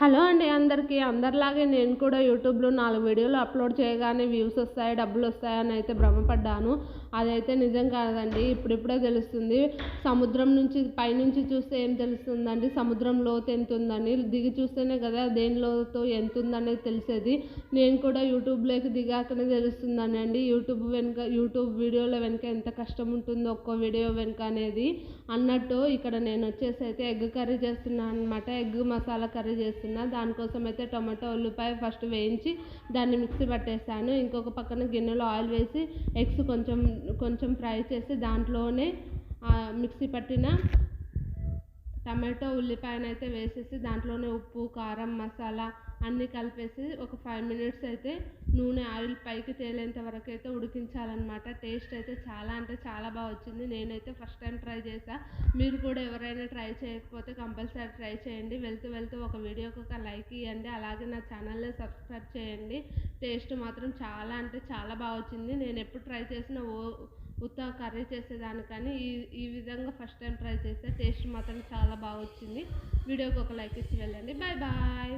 Hello అండి అందరికీ. అందరిలాగే నేను కూడా యూట్యూబ్లో నాలుగు వీడియోలు అప్లోడ్ చేయగానే వ్యూస్ వస్తాయి డబ్బులు వస్తాయని అయితే భ్రమపడ్డాను. అదైతే నిజం కాదండి. ఇప్పుడిప్పుడే తెలుస్తుంది. సముద్రం నుంచి పైనుంచి చూస్తే ఏం తెలుస్తుందండి? సముద్రం లోతు ఎంత ఉందని దిగి చూస్తేనే కదా దేని లోతు ఎంత ఉందనేది తెలిసేది. నేను కూడా యూట్యూబ్లోకి దిగాకనే తెలుస్తుందని అండి. యూట్యూబ్ వెనుక యూట్యూబ్ వీడియోల వెనుక ఎంత కష్టం ఉంటుందో ఒక్కో వీడియో వెనుక అనేది. అన్నట్టు ఇక్కడ నేను వచ్చేసి అయితే ఎగ్ కర్రీ చేస్తున్నాను అనమాట ఎగ్ మసాలా కర్రీ చేస్తున్నాను. దానికోసం అయితే టొమాటో ఉల్లిపాయ ఫస్ట్ వేయించి దాన్ని మిక్సీ పట్టేస్తాను ఇంకొక పక్కన గిన్నెలో ఆయిల్ వేసి ఎగ్స్ కొంచెం కొంచెం ఫ్రై చేసి దాంట్లోనే మిక్సీ పట్టిన టమాటో ఉల్లిపాయనైతే వేసేసి దాంట్లోనే ఉప్పు కారం మసాలా అన్నీ కలిపేసి ఒక ఫైవ్ మినిట్స్ అయితే నూనె ఆయిల్ పైకి తేలేంత వరకు అయితే ఉడికించాలన్నమాట. టేస్ట్ అయితే చాలా అంటే చాలా బాగా వచ్చింది. నేనైతే ఫస్ట్ టైం ట్రై చేసా మీరు కూడా ఎవరైనా ట్రై చేయకపోతే కంపల్సరీ ట్రై చేయండి. వెళ్తూ వెళ్తూ ఒక వీడియోకి ఒక లైక్ ఇవ్వండి అలాగే నా ఛానల్ని సబ్స్క్రైబ్ చేయండి. టేస్ట్ మాత్రం చాలా అంటే చాలా బాగా వచ్చింది. నేను ఎప్పుడు ట్రై చేసిన ఓ ఉత్త కర్రీ చేసేదాన్ని కానీ ఈ ఈ విధంగా ఫస్ట్ టైం ట్రై చేస్తే టేస్ట్ మాత్రం చాలా బాగా వచ్చింది వీడియోకి ఒక లైక్ ఇచ్చి వెళ్ళండి. Bye bye.